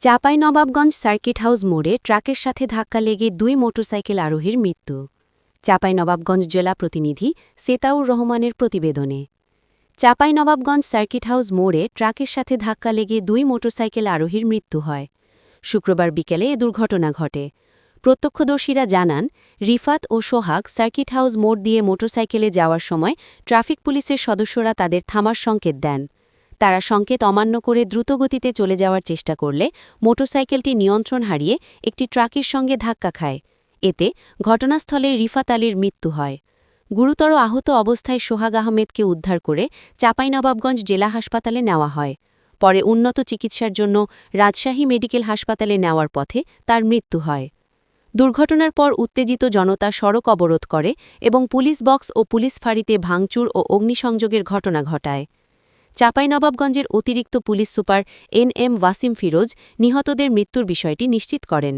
Chapainawabganj circuit house মোড়ে ট্রাকের সাথে ধাক্কা লেগে দুই মোটরসাইকেল আরোহীর মৃত্যু। চাঁপাইনবাবগঞ্জ জেলা প্রতিনিধি সেতাউর রহমানের প্রতিবেদনে। চাঁপাইনবাবগঞ্জ সার্কিট হাউস মোড়ে ট্রাকের সাথে ধাক্কা লেগে দুই মোটরসাইকেল আরোহীর মৃত্যু হয়। শুক্রবার বিকেলে এ দুর্ঘটনা ঘটে। প্রত্যক্ষদর্শীরা জানান, রিফাত ও সোহাগ সার্কিট হাউস মোড় দিয়ে মোটরসাইকেলে যাওয়ার সময় ট্রাফিক পুলিশের সদস্যরা তাদের থামার সংকেত দেন। তারা সংকেত অমান্য করে দ্রুতগতিতে চলে যাওয়ার চেষ্টা করলে মোটরসাইকেলটি নিয়ন্ত্রণ হারিয়ে একটি ট্রাকের সঙ্গে ধাক্কা খায়। এতে ঘটনাস্থলে রিফাত আলীর মৃত্যু হয়। গুরুতর আহত অবস্থায় সোহাগ আহমেদকে উদ্ধার করে চাঁপাইনবাবগঞ্জ জেলা হাসপাতালে নেওয়া হয়। পরে উন্নত চিকিৎসার জন্য রাজশাহী মেডিকেল হাসপাতালে নেওয়ার পথে তার মৃত্যু হয়। দুর্ঘটনার পর উত্তেজিত জনতা সড়ক অবরোধ করে এবং পুলিশ বক্স ও পুলিশ ফাঁড়িতে ভাঙচুর ও অগ্নিসংযোগের ঘটনা ঘটায়। চাঁপাইনবাবগঞ্জের অতিরিক্ত police super N M Wasim Firoz নিহতদের মৃত্যুর বিষয়টি নিশ্চিত করেন।